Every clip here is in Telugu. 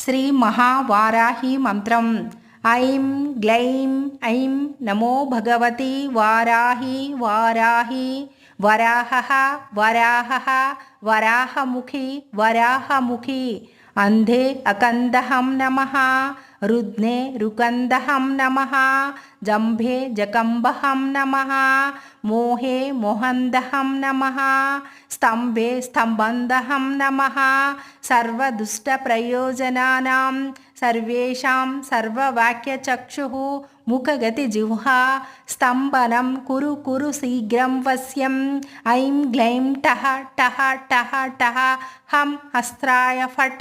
श्रीमहावाराहीमन्त्रम् ऐं ग्लैं ऐं नमो भगवति वाराही वाराही वराहः वराहः वराहमुखी वराहमुखी अन्धे अकन्दहं नमः। रुद्ने रुकन्दहं नमः जम्भे जकम्बहं नमः मोहे मोहन्दहं नमः स्तम्भे स्तम्बन्दहं नमः सर्वदुष्टप्रयोजनानां सर्वेषां सर्ववाक्यचक्षुः मुखगतिजिह्वा स्तम्भनं कुरु कुरु शीघ्रं वस्यम् ऐं ग्लैं टः टः टः टः हं हस्त्राय फट्।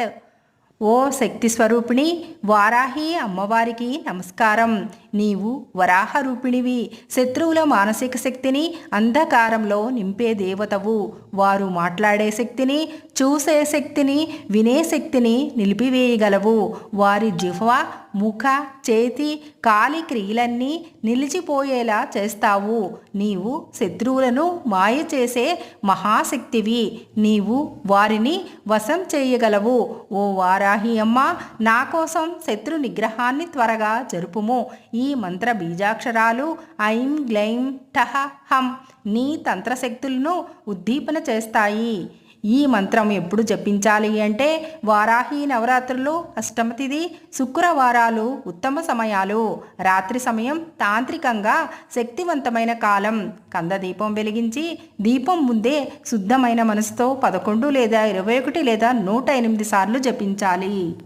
ఓ శక్తి స్వరూపిణి వారాహి అమ్మవారికి నమస్కారం. నీవు వరాహ రూపిణివి శత్రువుల మానసిక శక్తిని అంధకారంలో నింపే దేవతవు. వారు మాట్లాడే శక్తిని చూసే శక్తిని వినే శక్తిని నిలిపివేయగలవు. వారి జిహ్వ ముఖ చేతి కాలి క్రియలన్నీ నిలిచిపోయేలా చేస్తావు. నీవు శత్రువులను మాయ చేసే మహాశక్తివి. నీవు వారిని వశం చేయగలవు. ఓ వారాహి అమ్మ నా కోసం శత్రు నిగ్రహాన్ని త్వరగా జరుపుము. ఈ మంత్ర బీజాక్షరాలు ఐం గ్లైం టహ హం నీ తంత్రశక్తులను ఉద్దీపన చేస్తాయి. ఈ మంత్రం ఎప్పుడు జపించాలి అంటే వారాహి నవరాత్రులు అష్టమతిది శుక్రవారాలు ఉత్తమ సమయాలు రాత్రి సమయం తాంత్రికంగా శక్తివంతమైన కాలం. కంద దీపం వెలిగించి దీపం ముందే శుద్ధమైన మనసుతో పదకొండు లేదా ఇరవై ఒకటి లేదా నూట ఎనిమిది సార్లు జపించాలి.